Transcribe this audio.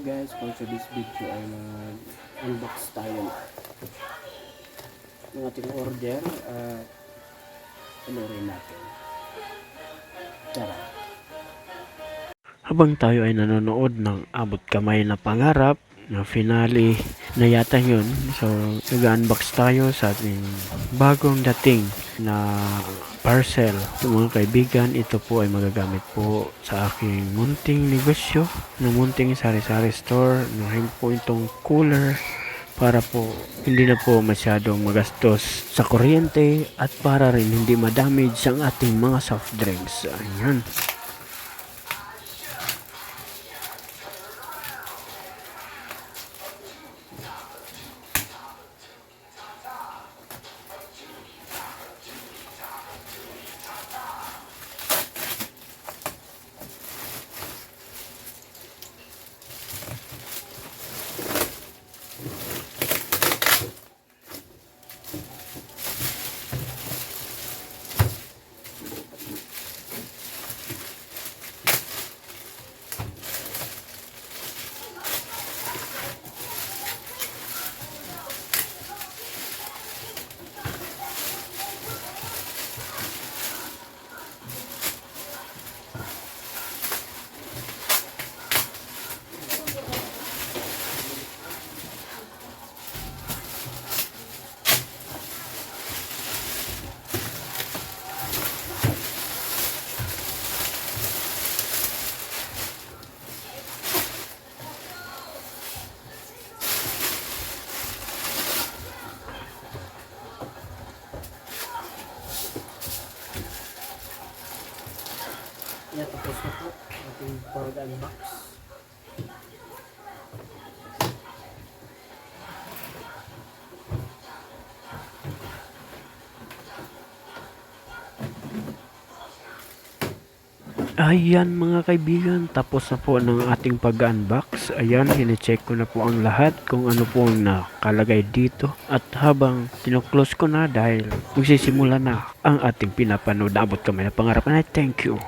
guys, for today's video ay mag-unbox tayo ng ating order at panurin natin. Tara! Habang tayo ay nanonood ng abot kamay na pangarap na finale na yata yun. So, nag-unbox tayo sa ating bagong dating na parcel. So, mga kaibigan, ito po ay magagamit po sa aking munting negosyo na munting sari-sari store. Nahin po itong cooler para po hindi na po masyadong magastos sa kuryente at para rin hindi madamage ang ating mga soft drinks. Ayan. Yan, tapos na po ating pag-unbox. Ayan mga kaibigan, tapos na po ng ating pag-unbox. Ayan, hine-check ko na po ang lahat kung ano po ang nakalagay dito. At habang kinoklose ko na dahil magsisimula na ang ating pinapanood na abot kamay na pangarap. I thank you.